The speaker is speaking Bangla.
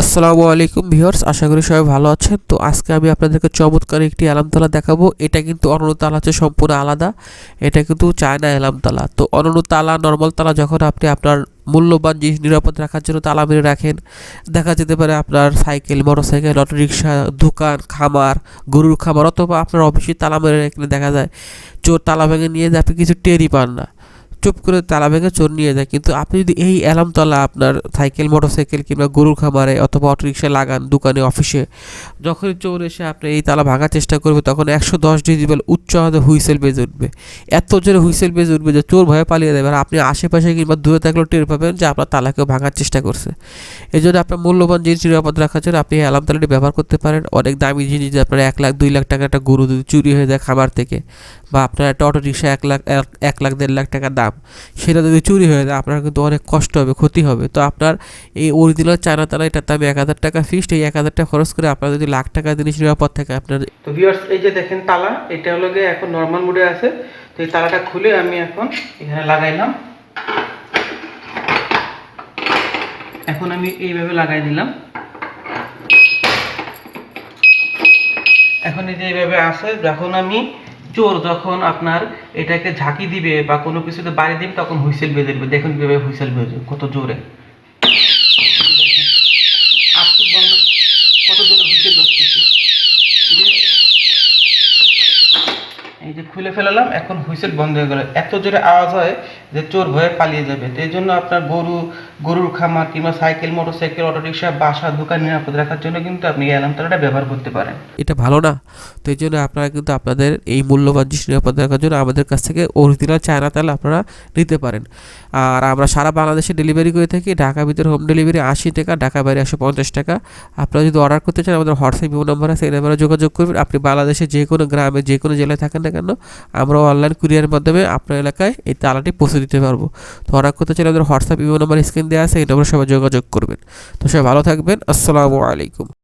আসসালামু আলাইকুম ভিউয়ার্স, আশা করি সবাই ভালো আছেন। তো আজকে আমি আপনাদেরকে চমৎকার একটি অ্যালামতলা দেখাবো। এটা কিন্তু তালা হচ্ছে সম্পূর্ণ আলাদা। এটা কিন্তু চায়না অ্যালামতলা তো তালা, নর্মাল তালা যখন আপনি আপনার মূল্যবান জিনিস নিরাপদ রাখার জন্য তালা মেরে রাখেন, দেখা যেতে পারে আপনার সাইকেল, মোটরসাইকেল, অটোরিকশা, দোকান, খামার, গরুর খামার অথবা আপনার অফিসে তালা মেরে রাখলে দেখা যায়, চোর তালা ভেঙে নিয়ে আপনি কিছু টেরই পান না। চুপ করে তালা ভেঙে চোর নিয়ে যায়। কিন্তু আপনি যদি এই অ্যালামতলা আপনার সাইকেল, মোটরসাইকেল কিংবা গরুর খামারে অথবা অটোরিকশা লাগান দোকানে, অফিসে, যখনই চোর এসে আপনি এই তালা ভাঙার চেষ্টা করবে, তখন একশো দশ ডিজিবেল উচ্চ হুইসেল বেজে উঠবে। এত জোরে হুইসেল বেজে উঠবে যে চোর ভয়ে পালিয়ে দেবে আর আপনি আশেপাশে কিংবা দূরে থাকলেও টের পাবেন যে আপনার তালাকেও ভাঙার চেষ্টা করছে। এই জন্য আপনার মূল্যবান জিনিস নিরাপদ রাখার জন্য আপনি এই অ্যালাম তালাটি ব্যবহার করতে পারেন। অনেক দামি জিনিস আপনার এক লাখ, দুই লাখ টাকা একটা গরু যদি চুরি হয়ে যায় খামার থেকে বা আপনার একটা অটো রিক্সা এক লাখ, এক- এক লাখ, দেড় লাখ টাকা দাম সেটা যদি চুরি হয়ে যায়, আপনার কিন্তু অনেক কষ্ট হবে, ক্ষতি হবে। তো আপনার এই অরিজিনাল চায়না তালা এটার দাম এক হাজার টাকা ফিক্সড এই এক হাজার টাকা খরচ করে আপনার যদি লাখ টাকা জিনিস নিরাপদ থাকে আপনার তো ভিউয়ার্স এই যে দেখেন তালা, এটা হলো গিয়ে এখন নর্মাল মোডে আছে। তো এই তালাটা খুলে আমি এখন এখানে লাগাইলাম। এখন আমি এইভাবে লাগাই দিলাম। এখন এই যে এইভাবে আছে, যখন আমি চোর যখন আপনার এটাকে ঝাঁকি দিবে বা কোনো কিছুতে বাড়ি দিবে, তখন হুইসেল বেজে দিবে। দেখুন কীভাবে হুইসেল বেজে কত জোরে। এই যে খুলে ফেলালাম, এখন হুইসেল বন্ধ হয়ে গেল। এত জোরে আওয়াজ হয় যে চোর ভয়ে পালিয়ে যাবে। তো এই জন্য আপনার গরু গরুর খামার কিংবা সাইকেল, মোটরসাইকেল, অটোরিকশা, বাসা, দোকান নিরাপদ রাখার জন্য কিন্তু আপনি অ্যালার্ম তালাটা ব্যবহার করতে পারেন। এটা ভালো না। তো এই জন্য আপনারা কিন্তু আপনাদের এই মূল্যবান জিনিস নিরাপদ রাখার জন্য আমাদের কাছ থেকে অরিজিনাল চায়না তেল আপনারা নিতে পারেন। আর আমরা সারা বাংলাদেশে ডেলিভারি করে থাকি। ঢাকা ভিতরে হোম ডেলিভারি আশি টাকা, ঢাকা বাইরে একশো পঞ্চাশ টাকা। আপনারা যদি অর্ডার করতে চান, আমাদের হোয়াটসঅ্যাপ, ইমো নাম্বার আছে, এই নাম্বারে যোগাযোগ করবেন। আপনি বাংলাদেশে যে কোনো গ্রামে, যে কোনো জেলায় থাকেন না কেন আমরা অনলাইন কুরিয়ারের মাধ্যমে আপনার এলাকায় এই তালাটি পৌঁছে দিতে পারব। তো অর্ডার করতে চাইলে আমাদের হোয়াটসঅ্যাপ, ইমো নাম্বার, স্ক্রিন দেওয়া আছে এই নম্বরে সবাই যোগাযোগ করবেন। তো সবাই ভালো থাকবেন আসসালামু আলাইকুম।